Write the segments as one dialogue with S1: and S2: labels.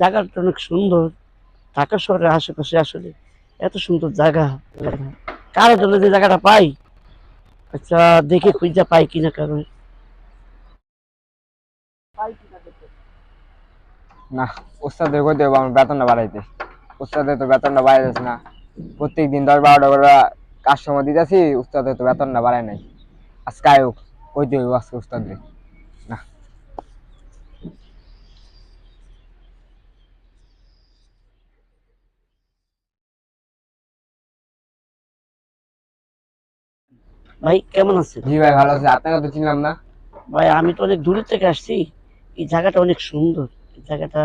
S1: জায়গাটা অনেক সুন্দর। ঢাকা শহরের আশেপাশে আসলে এত সুন্দর জায়গা। কারও জন্য যে জায়গাটা পাই আচ্ছা দেখে খুঁজা পাই কিনা কারণ
S2: না, ওস্তাদের কই দেবো? আমার বেতনটা বাড়াইতে। ওস্তাদের তো বেতনটা বাড়াই যাচ্ছে না। প্রত্যেক দিন দশ বারোটা করে কাস্টমার দিতেছি উস্তাদের তো বেতনটা বাড়ায় নাই। আজকে আয়ুক কই দেবো আজকে উস্তাদের
S1: ভাই কেমন আছে
S2: জি ভাই ভালো আছে। আপনাকে তো চিনলাম না।
S1: ভাই আমি তো অনেক দূরের থেকে আসছি। এই জায়গাটা অনেক সুন্দর। এই জায়গাটা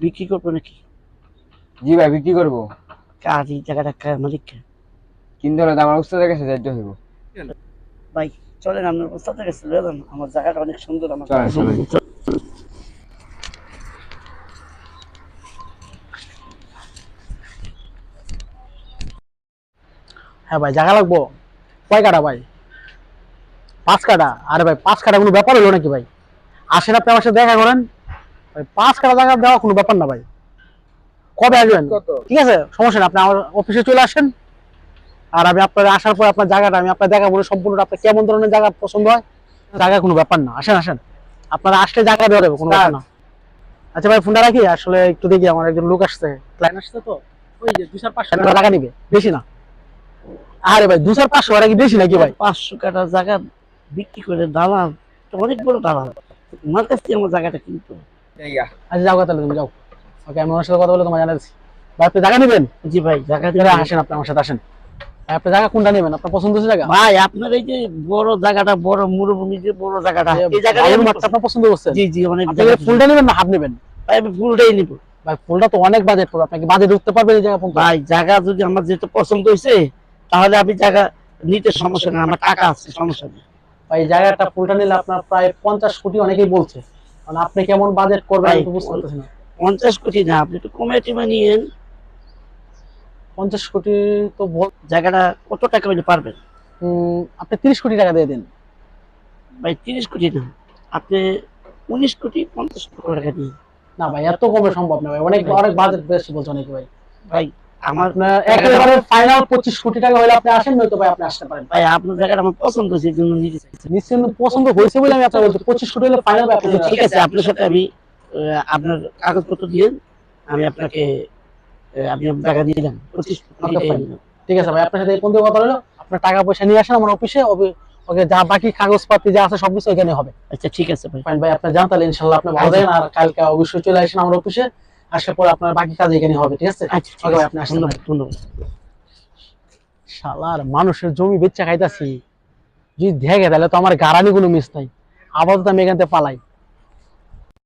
S1: বিক্রি করব নাকি?
S2: জি ভাই বিক্রি করব।
S1: কার এই জায়গাটা কার মালিক কে?
S2: কিন্তু হলে আমার উস্তাদের কাছে যাইতে হইব।
S1: ভাই চলেন আপনার ওস্তাদের কাছে লয়ে যান। আমার জায়গাটা অনেক সুন্দর আমার
S2: চলেন, চলেন।
S3: হ্যাঁ ভাই জায়গা লাগবো? কয় কাটা ভাই? পাঁচ কাটা? আরে ভাই পাঁচ কাটা কোনো ব্যাপার হলো নাকি ভাই? আসেন আপনি আমার সাথে দেখা করেন। ভাই পাঁচ কাটা জায়গা দেওয়া কোনো ব্যাপার না ভাই। কবে আসবেন? ঠিক আছে সমস্যা নেই আপনি আমার অফিসে চলে আসেন। আর আমি আপনার আসার পর আপনার জায়গাটা আমি আপনার জায়গা বলে সম্পূর্ণ আপনার কেমন ধরনের জায়গা পছন্দ হয় জায়গা কোনো ব্যাপার না। আসেন আসেন। আপনারা আসলে জায়গা দেওয়া যাবে কোনো ব্যাপার না। আচ্ছা ভাই ফোনটা রাখি আসলে একটু দেখি আমার একজন লোক আসছে। ক্লায়েন্ট আসছে তো? ওই যে দুই চার পাঁচশো টাকা নিবে বেশি না। আরে ভাই দু চার পাঁচশো কি বেশি নাকি ভাই?
S1: পাঁচশো কাটা জায়গা বিক্রি করে দালাল অনেক বড় দালাল। আমার কাছ থেকে আমার জায়গাটা কিনতো
S3: আচ্ছা যাও তাহলে তুমি যাও। ওকে আমি ওনার সাথে কথা বলে তোমার জানাচ্ছি। ভাই আপনি জায়গা নেবেন?
S1: জি ভাই জায়গা
S3: আসেন আপনি আমার সাথে আসেন। আপনি জায়গা কোনটা নেবেন? আপনার পছন্দ হচ্ছে জায়গা?
S1: ভাই আপনার এই যে বড় জায়গাটা বড় মরুভূমি যে বড় জায়গাটা এই জায়গাটা
S3: আপনার পছন্দ করছে
S1: জি জি অনেক
S3: আপনি
S1: জায়গা
S3: কি ফুলটা নেবেন না হাফ নেবেন?
S1: ভাই আমি ফুলটাই নিব।
S3: ভাই ফুলটা তো অনেক বাজেট পড়বে বাজেট উঠতে পারবেন এই জায়গা
S1: ভাই জায়গা যদি আমার যেহেতু পছন্দ হয়েছে তাহলে আপনি জায়গা নিতে সমস্যা নেই আমার টাকা আছে সমস্যা নেই।
S3: ভাই এই জায়গাটা ফুলটা নিলে আপনার প্রায় পঞ্চাশ কোটি অনেকেই বলছে। মানে আপনি কেমন বাজেট করবেন বুঝতে পারতেছি না।
S1: পঞ্চাশ কোটি না আপনি একটু কমে টিমে বানিয়েন
S3: পঞ্চাশ কোটি তো বল-
S1: জায়গাটা কত টাকা হইলে পারবেন?
S3: আপনি তিরিশ কোটি টাকা দিয়ে দিন।
S1: ভাই তিরিশ কোটি না আপনি উনিশ কোটি পঞ্চাশ কোটি টাকা দিন।
S3: না ভাই এত কমে সম্ভব না ভাই অনেক অনেক বাজেট বেশি বলছে অনেকে ভাই।
S1: ভাই আমার
S3: একেবারে ফাইনাল পঁচিশ কোটি টাকা হলে আপনি আসেন নয়তো ভাই আপনি আসতে পারেন।
S1: ভাই আপনার জায়গাটা আমার পছন্দ হয়েছে জন্য নিতে চাইছি।
S3: নিশ্চয়ই পছন্দ হয়েছে বলে আমি আপনার বলছি পঁচিশ কোটি হলে ফাইনাল আপনি
S1: আচ্ছা, ঠিক আছে আপনার সাথে আমি আপনার কাগজপত্র দিয়ে আমি আপনাকে আহ, টাকা দিয়ে দিলাম। পঁচিশ কোটি
S3: Okay,
S1: টাকা
S3: fine.
S1: দিলাম।
S3: ঠিক আছে ভাই আপনার সাথে এই পর্যন্ত কথা হলো আপনার টাকা পয়সা নিয়ে আসেন আমার অফিসে ওকে যা বাকি কাগজপাতি যা আছে সবকিছু এখানে হবে।
S1: আচ্ছা ঠিক আছে ভাই।
S3: ভাই আপনি যান তাহলে ইনশাল্লাহ আপনি ভালো থাকেন। আর কালকে অবশ্যই চলে আসেন আমার অফিসে আসার পর আপনার বাকি কাজ এখানে হবে ঠিক আছে?
S1: আচ্ছা
S3: আপনি আসেন।
S1: ধন্যবাদ
S3: শালার মানুষের জমি বেচা খাইতাছি। যদি দেখে তাহলে তো আমার গারানি কোনো মিস নাই। আপাতত আমি এখান থেকে পালাই।